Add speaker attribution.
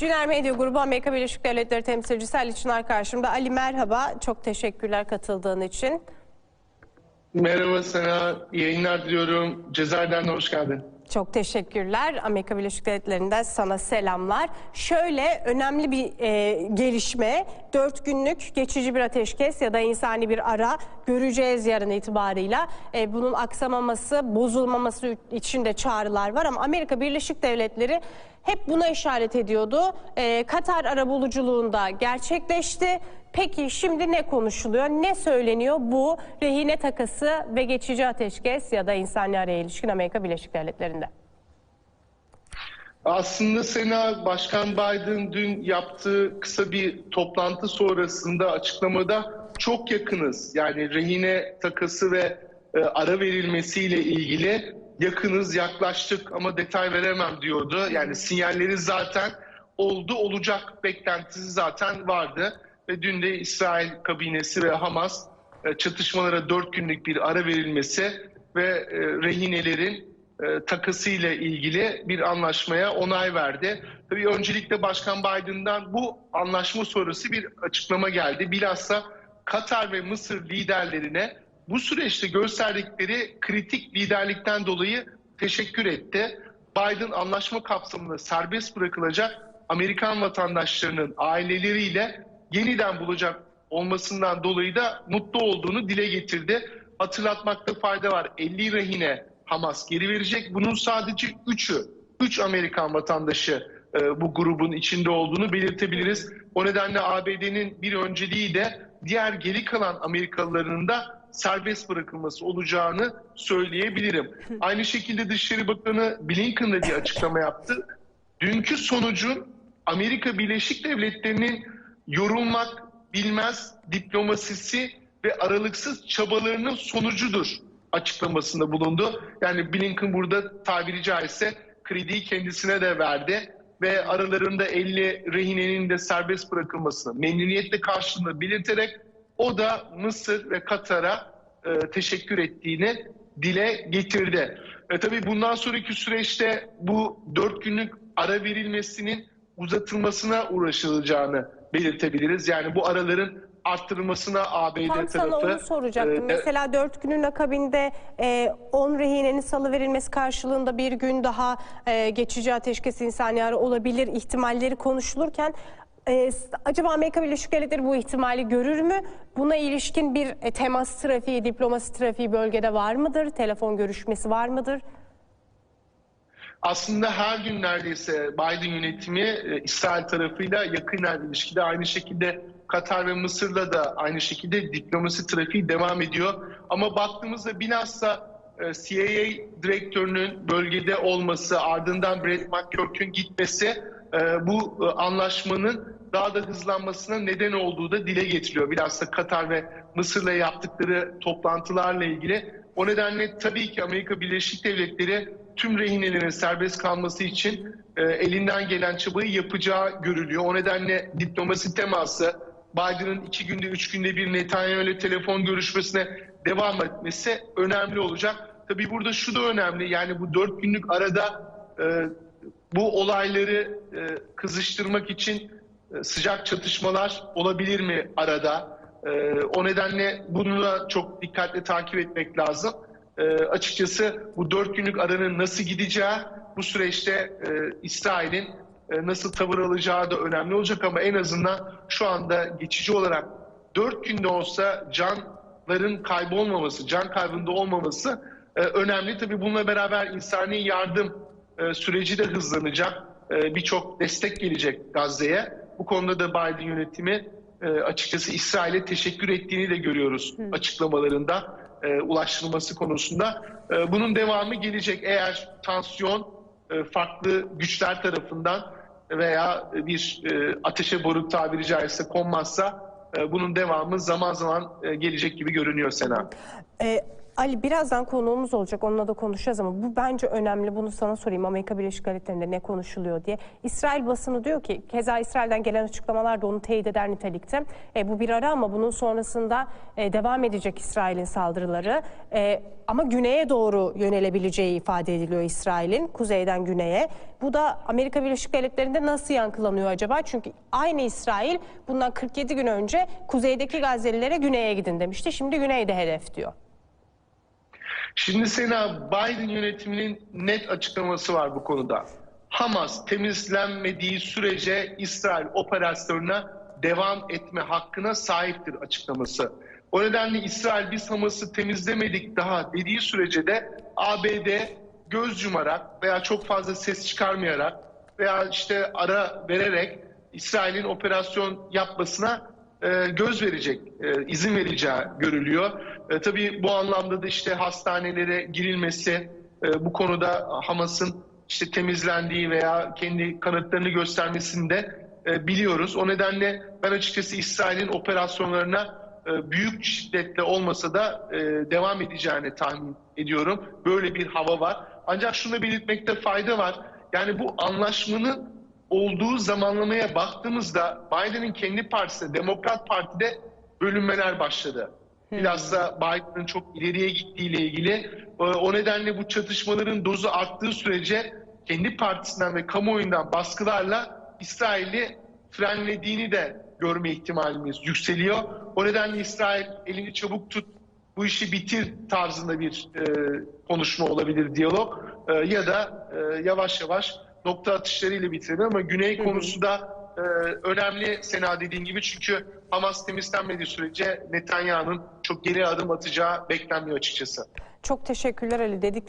Speaker 1: Cüner Medya Grubu Amerika Birleşik Devletleri temsilcisi Ali Çınar karşımda. Ali merhaba, çok teşekkürler katıldığın için.
Speaker 2: Merhaba sana, yayınlar diliyorum. Cezayir'den de hoş geldin.
Speaker 1: Çok teşekkürler. Amerika Birleşik Devletleri'nden sana selamlar. Şöyle önemli bir e, gelişme. Dört günlük geçici bir ateşkes ya da insani bir ara göreceğiz yarın itibarıyla. E, bunun aksamaması, bozulmaması için de çağrılar var ama Amerika Birleşik Devletleri hep buna işaret ediyordu. E, Katar arabuluculuğunda gerçekleşti. Peki şimdi ne konuşuluyor, ne söyleniyor bu rehine takası ve geçici ateşkes ya da insani araya ilişkin Amerika Birleşik Devletleri'nde?
Speaker 2: Aslında Sena Başkan Biden dün yaptığı kısa bir toplantı sonrasında açıklamada çok yakınız. Yani rehine takası ve e, ara verilmesiyle ilgili yakınız, yaklaştık ama detay veremem diyordu. Yani sinyalleri zaten oldu, olacak beklentisi zaten vardı. Ve dün de İsrail kabinesi ve Hamas e, çatışmalara dört günlük bir ara verilmesi ve e, rehinelerin e, takasıyla ilgili bir anlaşmaya onay verdi. Tabii öncelikle Başkan Biden'dan bu anlaşma sonrası bir açıklama geldi. Bilhassa Katar ve Mısır liderlerine bu süreçte gösterdikleri kritik liderlikten dolayı teşekkür etti. Biden anlaşma kapsamında serbest bırakılacak Amerikan vatandaşlarının aileleriyle yeniden bulacak olmasından dolayı da mutlu olduğunu dile getirdi. Hatırlatmakta fayda var. 50 rehine Hamas geri verecek. Bunun sadece 3'ü, 3 Amerikan vatandaşı e, bu grubun içinde olduğunu belirtebiliriz. O nedenle ABD'nin bir önceliği de diğer geri kalan Amerikalıların da serbest bırakılması olacağını söyleyebilirim. Aynı şekilde Dışişleri Bakanı Blinken de bir açıklama yaptı. Dünkü sonucun Amerika Birleşik Devletleri'nin yorulmak bilmez diplomasisi ve aralıksız çabalarının sonucudur açıklamasında bulundu. Yani Blinken burada tabiri caizse krediyi kendisine de verdi ve aralarında 50 rehinenin de serbest bırakılmasını memnuniyetle karşılığında belirterek o da Mısır ve Katar'a e, teşekkür ettiğini dile getirdi. E, tabii bundan sonraki süreçte bu dört günlük ara verilmesinin uzatılmasına uğraşılacağını belirtebiliriz. Yani bu araların arttırılmasına ABD
Speaker 1: Tam
Speaker 2: tarafı...
Speaker 1: sana onu soracaktım.
Speaker 2: e,
Speaker 1: Mesela dört günün akabinde 10 rehinenin salı verilmesi karşılığında bir gün daha e, geçici ateşkes insani olabilir ihtimalleri konuşulurken e, s- acaba Amerika Birleşik Devletleri bu ihtimali görür mü? Buna ilişkin bir e, temas trafiği, diplomasi trafiği bölgede var mıdır? Telefon görüşmesi var mıdır?
Speaker 2: Aslında her gün neredeyse Biden yönetimi e, İsrail tarafıyla yakın ilişkide aynı şekilde Katar ve Mısır'la da aynı şekilde diplomasi trafiği devam ediyor. Ama baktığımızda bilhassa CIA direktörünün bölgede olması ardından Brett McCurk'ün gitmesi e, bu e, anlaşmanın daha da hızlanmasına neden olduğu da dile getiriyor. Bilhassa Katar ve Mısır'la yaptıkları toplantılarla ilgili. O nedenle tabii ki Amerika Birleşik Devletleri tüm rehinelerin serbest kalması için e, elinden gelen çabayı yapacağı görülüyor. O nedenle diplomasi teması, Biden'ın iki günde, üç günde bir Netanyahu ile telefon görüşmesine devam etmesi önemli olacak. Tabii burada şu da önemli, yani bu dört günlük arada e, bu olayları e, kızıştırmak için e, sıcak çatışmalar olabilir mi arada? E, o nedenle bunu da çok dikkatle takip etmek lazım. E, açıkçası bu dört günlük aranın nasıl gideceği, bu süreçte e, İsrail'in e, nasıl tavır alacağı da önemli olacak ama en azından şu anda geçici olarak dört günde olsa canların kaybolmaması, can kaybında olmaması e, önemli. Tabii bununla beraber insani yardım e, süreci de hızlanacak. E, Birçok destek gelecek Gazze'ye. Bu konuda da Biden yönetimi e, açıkçası İsrail'e teşekkür ettiğini de görüyoruz açıklamalarında e, ulaştırılması konusunda. E, bunun devamı gelecek eğer tansiyon e, farklı güçler tarafından veya bir e, ateşe boruk tabiri caizse konmazsa e, bunun devamı zaman zaman e, gelecek gibi görünüyor Sena.
Speaker 1: Ee, Ali birazdan konuğumuz olacak onunla da konuşacağız ama bu bence önemli bunu sana sorayım Amerika Birleşik Devletleri'nde ne konuşuluyor diye. İsrail basını diyor ki keza İsrail'den gelen açıklamalar da onu teyit eder nitelikte. E, bu bir ara ama bunun sonrasında e, devam edecek İsrail'in saldırıları E, ama güneye doğru yönelebileceği ifade ediliyor İsrail'in kuzeyden güneye. Bu da Amerika Birleşik Devletleri'nde nasıl yankılanıyor acaba? Çünkü aynı İsrail bundan 47 gün önce kuzeydeki Gazelilere güneye gidin demişti. Şimdi güneyde hedef diyor.
Speaker 2: Şimdi Sena Biden yönetiminin net açıklaması var bu konuda. Hamas temizlenmediği sürece İsrail operasyonuna devam etme hakkına sahiptir açıklaması. O nedenle İsrail biz Hamas'ı temizlemedik daha dediği sürece de ABD göz yumarak veya çok fazla ses çıkarmayarak veya işte ara vererek İsrail'in operasyon yapmasına e, göz verecek, e, izin vereceği görülüyor. E, tabii bu anlamda da işte hastanelere girilmesi, bu konuda Hamas'ın işte temizlendiği veya kendi kanıtlarını göstermesini de biliyoruz. O nedenle ben açıkçası İsrail'in operasyonlarına büyük şiddetle olmasa da devam edeceğini tahmin ediyorum. Böyle bir hava var. Ancak şunu belirtmekte fayda var. Yani bu anlaşmanın olduğu zamanlamaya baktığımızda Biden'ın kendi partisinde, Demokrat Parti'de bölünmeler başladı. Bilhassa Biden'ın çok ileriye gittiğiyle ilgili. E, O nedenle bu çatışmaların dozu arttığı sürece kendi partisinden ve kamuoyundan baskılarla İsrail'i frenlediğini de görme ihtimalimiz yükseliyor. O nedenle İsrail elini çabuk tut, bu işi bitir tarzında bir e, konuşma olabilir diyalog E, ya da e, yavaş yavaş nokta atışlarıyla bitirebilir ama Güney konusu da e, önemli Sena dediğin gibi çünkü Hamas temizlenmediği sürece Netanyahu'nun çok geri adım atacağı beklenmiyor açıkçası.
Speaker 1: Çok teşekkürler Ali. Dedik